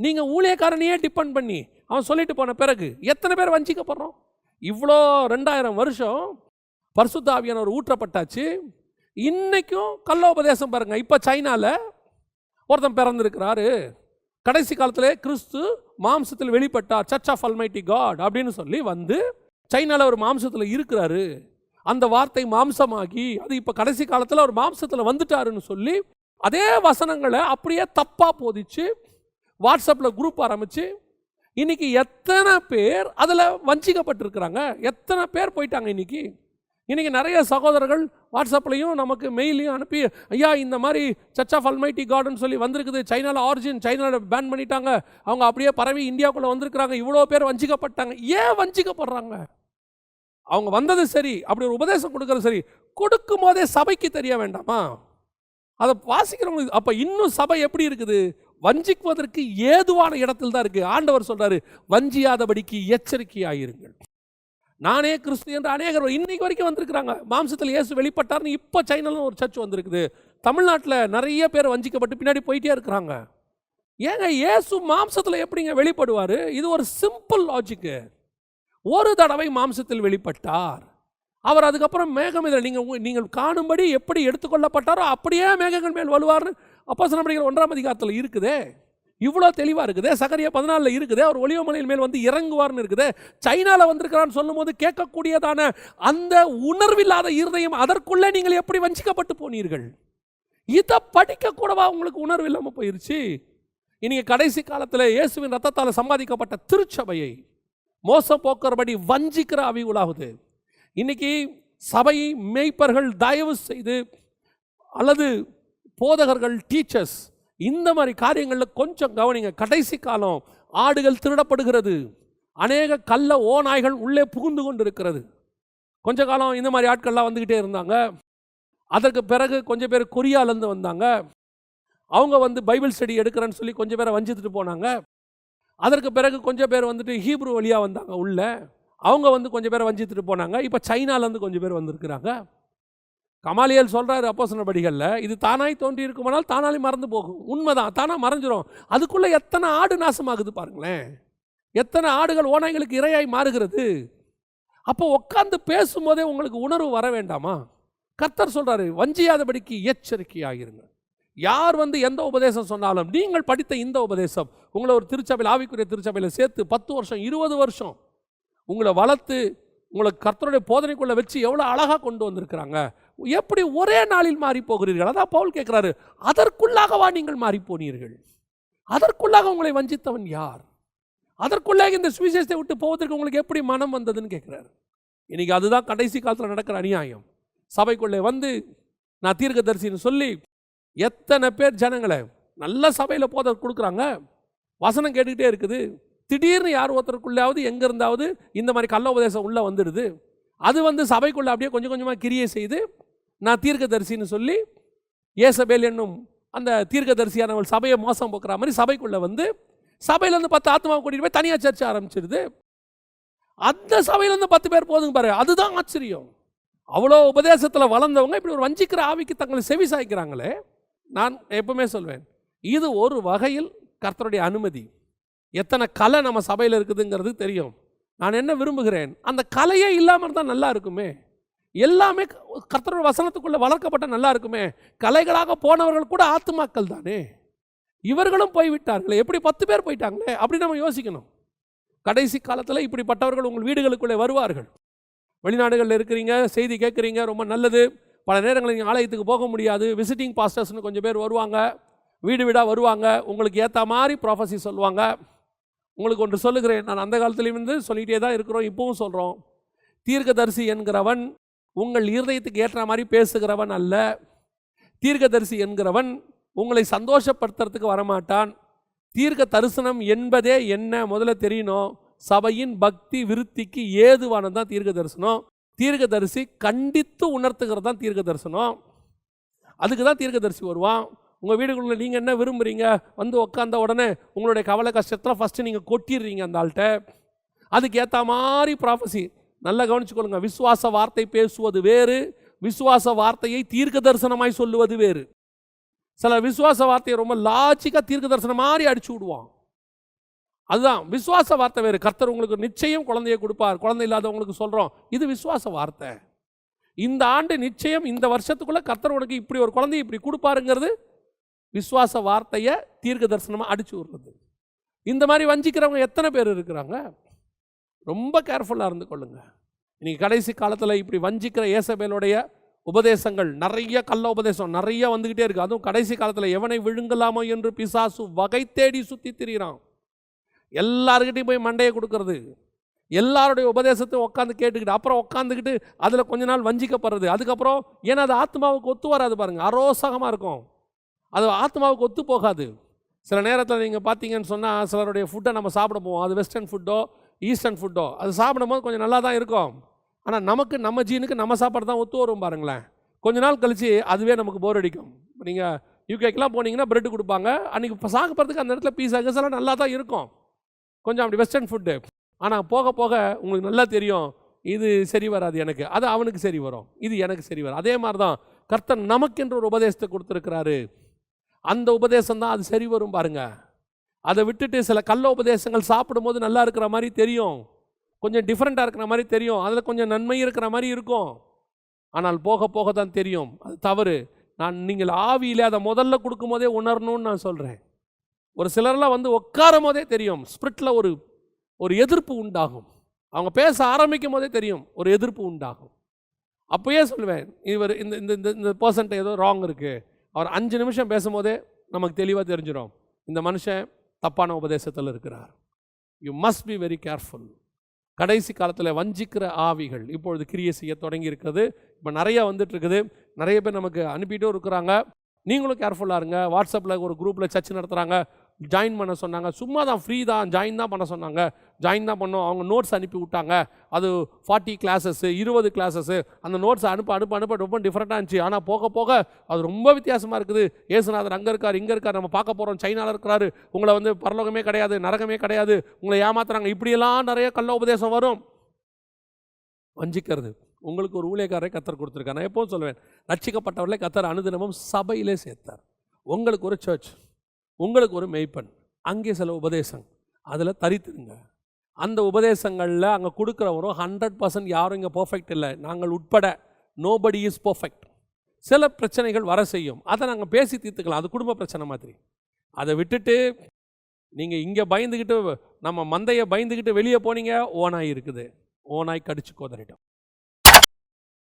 நீங்கள் ஊழியக்காரனையே டிபெண்ட் பண்ணி அவன் சொல்லிட்டு போன பிறகு எத்தனை பேர் வஞ்சிக்கப்படுறோம்? இவ்வளோ ரெண்டாயிரம் வருஷம் பரிசுத்த ஊற்றப்பட்டாச்சு. இன்றைக்கும் கள்ளோபதேசம் பாருங்கள் இப்போ சைனாவில் ஒருத்தன் பிறந்திருக்கிறாரு. கடைசி காலத்தில் கிறிஸ்து மாம்சத்தில் வெளிப்பட்டார். சர்ச் ஆஃப் அல்மைட்டி காட் அப்படின்னு சொல்லி வந்து சைனாவில் ஒரு மாம்சத்தில் இருக்கிறாரு. அந்த வார்த்தை மாம்சமாகி அது இப்போ கடைசி காலத்தில் ஒரு மாம்சத்தில் வந்துட்டாருன்னு சொல்லி அதே வசனங்களை அப்படியே தப்பாக போதிச்சு வாட்ஸ்அப்பில் குரூப் ஆரம்பித்து இன்னைக்கு எத்தனை பேர் அதில் வஞ்சிக்கப்பட்டிருக்கிறாங்க? எத்தனை பேர் போயிட்டாங்க இன்னைக்கு? இன்றைக்கி நிறைய சகோதரர்கள் வாட்ஸ்அப்லையும் நமக்கு மெயிலையும் அனுப்பி ஐயா இந்த மாதிரி சர்ச் ஆஃப் அல்மைட்டி கார்டன் சொல்லி வந்திருக்குது. சைனாவில் ஆரிஜின் சைனாவில் பேன் பண்ணிட்டாங்க. அவங்க அப்படியே பரவி இந்தியாவுக்குள்ளே வந்திருக்கிறாங்க. இவ்வளோ பேர் வஞ்சிக்கப்பட்டாங்க. ஏன் வஞ்சிக்கப்படுறாங்க? அவங்க வந்தது சரி. அப்படி ஒரு உபதேசம் கொடுக்கறது சரி. கொடுக்கும் போதே சபைக்கு தெரிய வேண்டாமா? அதை வாசிக்கிறவங்களுக்கு அப்போ இன்னும் சபை எப்படி இருக்குது? வஞ்சிக்குவதற்கு ஏதுவான இடத்தில் தான் இருக்குது ஆண்டவர் சொல்கிறாரு வஞ்சியாதபடிக்கு எச்சரிக்கையாயிருங்கள். நானே கிறிஸ்து என்று அநேகர் இன்னைக்கு வரைக்கும் வந்திருக்கிறாங்க. மாம்சத்தில் இயேசு வெளிப்பட்டார்னு இப்போ சைனாலும் ஒரு சர்ச் வந்திருக்குது. தமிழ்நாட்டில் நிறைய பேர் வஞ்சிக்கப்பட்டு பின்னாடி போயிட்டே இருக்கிறாங்க. ஏங்க இயேசு மாம்சத்தில் எப்படிங்க வெளிப்படுவார்? இது ஒரு சிம்பிள் லாஜிக்கு ஒரு தடவை மாம்சத்தில் வெளிப்பட்டார். அவர் அதுக்கப்புறம் மேகம் இதில் நீங்கள் நீங்கள் காணும்படி எப்படி எடுத்துக்கொள்ளப்பட்டாரோ அப்படியே மேகங்கள் மேல் வலுவார்னு அப்போ படிக்கிற ஒன்றாம் அதிகாரத்தில் இருக்குதே. இவ்வளோ தெளிவாக இருக்குதே. சகரியா பதினாலில் இருக்குதே. அவர் ஒளிவமலையின் மேல் வந்து இறங்குவார்னு இருக்குது. சைனாவில் வந்திருக்கிறான்னு சொல்லும்போது கேட்கக்கூடியதான அந்த உணர்வில்லாத இருதயம் அதற்குள்ளே நீங்கள் எப்படி வஞ்சிக்கப்பட்டு போனீர்கள்? இதை படிக்க கூடவா உங்களுக்கு உணர்வு இல்லாமல் போயிருச்சு? இன்றைக்கி கடைசி காலத்தில் இயேசுவின் ரத்தத்தால் சம்பாதிக்கப்பட்ட திருச்சபையை மோசம் போக்குறபடி வஞ்சிக்கிற அவி உலாகுது இன்னைக்கு சபை மேய்ப்பர்கள் தயவு செய்து அல்லது போதகர்கள் டீச்சர்ஸ் இந்த மாதிரி காரியங்களில் கொஞ்சம் கவனிங்க. கடைசி காலம் ஆடுகள் திருடப்படுகிறது. அநேக கள்ள ஓநாய்கள் உள்ளே புகுந்து கொண்டு இருக்கிறது கொஞ்ச காலம் இந்த மாதிரி ஆட்கள்லாம் வந்துக்கிட்டே இருந்தாங்க. அதற்கு பிறகு கொஞ்சம் பேர் கொரியாலேருந்து வந்தாங்க. அவங்க வந்து பைபிள் ஸ்டடி எடுக்கிறேன்னு சொல்லி கொஞ்சம் பேரை வஞ்சித்துட்டு போனாங்க. அதற்கு பிறகு கொஞ்சம் பேர் வந்துட்டு ஹீப்ரு வழியாக வந்தாங்க உள்ளே. அவங்க வந்து கொஞ்சம் பேரை வஞ்சித்துட்டு போனாங்க. இப்போ சைனாலேருந்து கொஞ்சம் பேர் வந்திருக்கிறாங்க. கமாலியல் சொல்கிறாரு அப்போ படிகளில் இது தானாய் தோன்றி இருக்குமானால் தானாலே மறந்து போகும். உண்மைதான் தானாக மறைஞ்சிரும். அதுக்குள்ளே எத்தனை ஆடு நாசமாகுது பாருங்களேன். எத்தனை ஆடுகள் ஓநாய்களுக்கு இரையாய் மாறுகிறது. அப்போ உட்காந்து பேசும்போதே உங்களுக்கு உணர்வு வர வேண்டாமா? கர்த்தர் சொல்கிறாரு வஞ்சியாதபடிக்கு எச்சரிக்கையாகிருங்க யார் வந்து எந்த உபதேசம் சொன்னாலும் நீங்கள் படித்த இந்த உபதேசம் உங்களை ஒரு திருச்சபையில் ஆவிக்குரிய திருச்சபையில் சேர்த்து பத்து வருஷம் இருபது வருஷம் உங்களை வளர்த்து உங்களை கர்த்தருடைய போதனைக்குள்ளே வச்சு எவ்வளோ அழகாக கொண்டு வந்திருக்கிறாங்க. எப்படி ஒரே நாளில் மாறி போகிறீர்கள் அதான் பவுல் கேட்குறாரு அதற்குள்ளாகவா நீங்கள் மாறி போனீர்கள் அதற்குள்ளாக உங்களை வஞ்சித்தவன் யார்? அதற்குள்ளாக இந்த சுவிசேஷத்தை விட்டு போவதற்கு உங்களுக்கு எப்படி மனம் வந்ததுன்னு கேட்குறாரு. இன்னைக்கு அதுதான் கடைசி காலத்தில் நடக்கிற அநியாயம். சபைக்குள்ளே வந்து நான் தீர்க்கதரிசின்னு சொல்லி எத்தனை பேர் ஜனங்களை நல்ல சபையில் போத கொடுக்குறாங்க? வசனம் கேட்டுக்கிட்டே இருக்குது. திடீர்னு யார் ஒருத்தருக்குள்ளாவது எங்கே இருந்தாவது இந்த மாதிரி கள்ள உபதேசம் உள்ளே வந்துடுது. அது வந்து சபைக்குள்ளே அப்படியே கொஞ்சம் கொஞ்சமாக கிரியை செய்து நான் தீர்க்கதரிசின்னு சொல்லி ஏசபேல் என்னும் அந்த தீர்க்கதரிசியானவள் சபையை மோசம் போக்குற மாதிரி சபைக்குள்ளே வந்து சபையிலேருந்து பத்து ஆத்மாவை கூட்டிகிட்டு போய் தனியாக சர்ச்சை ஆரம்பிச்சிடுது அந்த சபையிலேருந்து பத்து பேர் போதுங்க பாரு அதுதான் ஆச்சரியம். அவ்வளோ உபதேசத்தில் வளர்ந்தவங்க இப்படி ஒரு வஞ்சிக்கிற ஆவிக்கு தங்களை செவி சாய்க்கிறாங்களே. நான் எப்பவுமே சொல்வேன் இது ஒரு வகையில் கர்த்தருடைய அனுமதி. எத்தனை கலை நம்ம சபையில் இருக்குதுங்கிறது தெரியும். நான் என்ன விரும்புகிறேன் அந்த கலையே இல்லாமல் இருந்தால் நல்லா இருக்குமே. எல்லாமே கர்த்தரோட வசனத்துக்குள்ளே வளர்க்கப்பட்ட நல்லா இருக்குமே. கலைகளாக போனவர்கள் கூட ஆத்துமாக்கள் தானே. இவர்களும் போய்விட்டார்களே. எப்படி பத்து பேர் போயிட்டாங்களே? அப்படி நம்ம யோசிக்கணும். கடைசி காலத்தில் இப்படிப்பட்டவர்கள் உங்கள் வீடுகளுக்குள்ளே வருவார்கள். வெளிநாடுகளில் இருக்கிறீங்க செய்தி கேட்குறீங்க ரொம்ப நல்லது. பல நேரங்களில் நீங்கள் ஆலயத்துக்கு போக முடியாது. விசிட்டிங் பாஸ்டர்ஸ்னு கொஞ்சம் பேர் வருவாங்க. வீடு வீடாக வருவாங்க. உங்களுக்கு ஏற்ற மாதிரி ப்ராஃபஸி சொல்லுவாங்க. உங்களுக்கு ஒன்று சொல்லுகிறேன். நான் அந்த காலத்துலேயும் இருந்து சொல்லிகிட்டே தான் இருக்கிறோம். இப்பவும் சொல்கிறோம் தீர்க்கதரிசி என்கிறவன் உங்கள் இருதயத்துக்கு ஏற்ற மாதிரி பேசுகிறவன் அல்ல. தீர்க்கதரிசி என்கிறவன் உங்களை சந்தோஷப்படுத்துறதுக்கு வரமாட்டான். தீர்க்க தரிசனம் என்பதே என்ன? முதல்ல தெரியணும். சபையின் பக்தி விருத்திக்கு ஏதுவானது தான் தீர்க்க தரிசனம். தீர்க்க தரிசி கண்டித்து உணர்த்துகிறது தான் தீர்க்க தரிசனம். அதுக்கு தான் தீர்க்க தரிசி வருவான். உங்கள் வீடுகளில் நீங்கள் என்ன விரும்புகிறீங்க வந்து உட்காந்த உடனே உங்களுடைய கவலை கஷ்டத்தில் ஃபஸ்ட்டு நீங்கள் கொட்டிடுறீங்க அந்த ஆள்கிட்ட. அதுக்கு ஏற்ற மாதிரி ப்ராஃபஸி நல்லா கவனிச்சுக்கொள்ளுங்க. விசுவாச வார்த்தை பேசுவது வேறு விசுவாச வார்த்தையை தீர்க்க தரிசனமாய் சொல்லுவது வேறு. சில விசுவாச வார்த்தையை ரொம்ப லாஜிக்காக தீர்க்க தரிசனம் மாதிரி அடிச்சு விடுவான். அதுதான் விசுவாச வார்த்தை வேறு. கர்த்தர் உங்களுக்கு நிச்சயம் குழந்தையை கொடுப்பார். குழந்தை இல்லாதவங்களுக்கு சொல்கிறோம் இது விசுவாச வார்த்தை. இந்த ஆண்டு நிச்சயம் இந்த வருஷத்துக்குள்ளே கர்த்தர் உனக்கு இப்படி ஒரு குழந்தையை இப்படி கொடுப்பாருங்கிறது விசுவாச வார்த்தையை தீர்க்க தரிசனமாக அடிச்சு விடுறது. இந்த மாதிரி வஞ்சிக்கிறவங்க எத்தனை பேர் இருக்கிறாங்க? ரொம்ப கேர்ஃபுல்லாக இருந்து கொள்ளுங்க. இன்னைக்கு கடைசி காலத்தில் இப்படி வஞ்சிக்கிற ஏசபேலுடைய உபதேசங்கள் நிறைய கள்ள உபதேசம் நிறைய வந்துக்கிட்டே இருக்குது அதுவும் கடைசி காலத்தில் எவனை விழுங்கலாமோ என்று பிசாசு வகை தேடி சுற்றி திரியிறான். எல்லாருக்கிட்டையும் போய் மண்டையை கொடுக்கறது. எல்லாருடைய உபதேசத்தை உட்காந்து கேட்டுக்கிட்டு அப்புறம் உட்காந்துக்கிட்டு அதில் கொஞ்ச நாள் வஞ்சிக்கப்படுறது. அதுக்கப்புறம் ஏன்னா அது ஆத்மாவுக்கு ஒத்து வராது பாருங்கள் அரோசகமாக இருக்கும். அது ஆத்மாவுக்கு ஒத்து போகாது. சில நேரத்தில் நீங்கள் பார்த்தீங்கன்னு சொன்னால் சிலருடைய ஃபுட்டை நம்ம சாப்பிட போவோம். அது வெஸ்டர்ன் ஃபுட்டோ ஈஸ்டர்ன் ஃபுட்டோ அது சாப்பிடும்போது கொஞ்சம் நல்லா தான் இருக்கும். ஆனால் நமக்கு நம்ம ஜீனுக்கு நம்ம சாப்பாடு தான் ஒத்து வரும் பாருங்களேன். கொஞ்ச நாள் கழித்து அதுவே நமக்கு போர் அடிக்கும். நீங்கள் யூகேக்கெலாம் போனீங்கன்னா பிரெட் கொடுப்பாங்க. அன்றைக்கி இப்போ சாப்பிட்றதுக்கு அந்த இடத்துல பீஸா கீஸெல்லாம் நல்லா தான் இருக்கும். கொஞ்சம் அப்படி வெஸ்டர்ன் ஃபுட்டு ஆனால் போக போக உங்களுக்கு நல்லா தெரியும் இது சரி வராது எனக்கு. அது அவனுக்கு சரி வரும். இது எனக்கு சரி வரும் அதே மாதிரி தான் கர்த்தன் நமக்கென்று ஒரு உபதேசத்தை கொடுத்துருக்கிறாரு. அந்த உபதேசம் தான் அது சரி வரும் பாருங்கள் அதை விட்டுட்டு சில கள்ள உபதேசங்கள் சாப்பிடும்போது நல்லா இருக்கிற மாதிரி தெரியும். கொஞ்சம் டிஃப்ரெண்ட்டாக இருக்கிற மாதிரி தெரியும். அதில் கொஞ்சம் நன்மை இருக்கிற மாதிரி இருக்கும். ஆனால் போக போக தான் தெரியும். அது தவறு. நான் நீங்கள் ஆவியில் அதை முதல்ல கொடுக்கும் போதே உணரணும்னு நான் சொல்கிறேன் ஒரு சிலர்லாம் வந்து உட்காரும் போதே தெரியும். ஸ்பிரிட்டில் ஒரு ஒரு எதிர்ப்பு உண்டாகும். அவங்க பேச ஆரம்பிக்கும் போதே தெரியும். ஒரு எதிர்ப்பு உண்டாகும். அப்போயே சொல்லுவேன் இவர் இந்த இந்த இந்த இந்த பர்சன்ட் ஏதோ ராங் இருக்குது அவர் அஞ்சு நிமிஷம் பேசும்போதே நமக்கு தெளிவாக தெரிஞ்சிடும் இந்த மனுஷன் தப்பான உபதேசத்தில் இருக்கிறார். You must be very careful கடைசி காலத்தில் வஞ்சிக்கிற ஆவிகள் இப்பொழுது கிரியை செய்ய தொடங்கி இருக்குது இப்போ நிறையா வந்துட்டு இருக்குது நிறைய பேர் நமக்கு அனுப்பிட்டும் இருக்கிறாங்க. நீங்களும் கேர்ஃபுல்லாக இருங்க. வாட்ஸ்அப்பில் ஒரு குரூப்பில் சர்ச் நடத்துகிறாங்க ஜாயின் பண்ண சொன்னாங்க. சும்மா தான் ஃப்ரீ தான். ஜாயின் தான் பண்ண சொன்னாங்க. ஜாயின் தான் பண்ணோம். அவங்க நோட்ஸ் அனுப்பி விட்டாங்க. அது ஃபார்ட்டி கிளாஸஸ்ஸு இருபது கிளாஸஸ்ஸு அந்த நோட்ஸ் அனுப்ப அனுப்ப அனுப்ப ரொம்ப டிஃப்ரெண்ட்டாக இருந்துச்சு. ஆனால் போக போக அது ரொம்ப வித்தியாசமாக இருக்குது. ஏசுநாதர் அங்கே இருக்கார் இங்கே இருக்கார். நம்ம பார்க்க போகிறோம் சைனாவில் இருக்கிறாரு. உங்களை வந்து பரலோகமே கிடையாது நரகமே கிடையாது. உங்களை ஏமாத்துறாங்க. இப்படியெல்லாம் நிறைய கள்ள உபதேசம் வரும். வஞ்சிக்கிறது. உங்களுக்கு ஒரு ஊழியக்காரரை கத்தர் கொடுத்துருக்காரு. நான் எப்போவும் சொல்லுவேன் ரட்சிக்கப்பட்டவர்களே கத்தர் அனுதினமும் சபையிலே சேர்த்தார். உங்களுக்கு ஒரு சர்ச் உங்களுக்கு ஒரு மெய்ப்பன் அங்கே சில உபதேசம் அதில் தரித்துருங்க. அந்த உபதேசங்களில் அங்கே கொடுக்குறவரும் ஹண்ட்ரட் பர்சன்ட் யாரும் இங்கே பர்ஃபெக்ட் இல்லை. நாங்கள் உட்பட நோபடி இஸ் பர்ஃபெக்ட் சில பிரச்சனைகள் வர செய்யும். அதை நாங்கள் பேசி தீர்த்துக்கலாம். அது குடும்ப பிரச்சனை மாதிரி. அதை விட்டுட்டு நீங்கள் இங்கே பயந்துக்கிட்டு நம்ம மந்தையை பயந்துக்கிட்டு வெளியே போனீங்க ஓனாய் இருக்குது. ஓனாய் கடிச்சு கோதறிட்டோம்.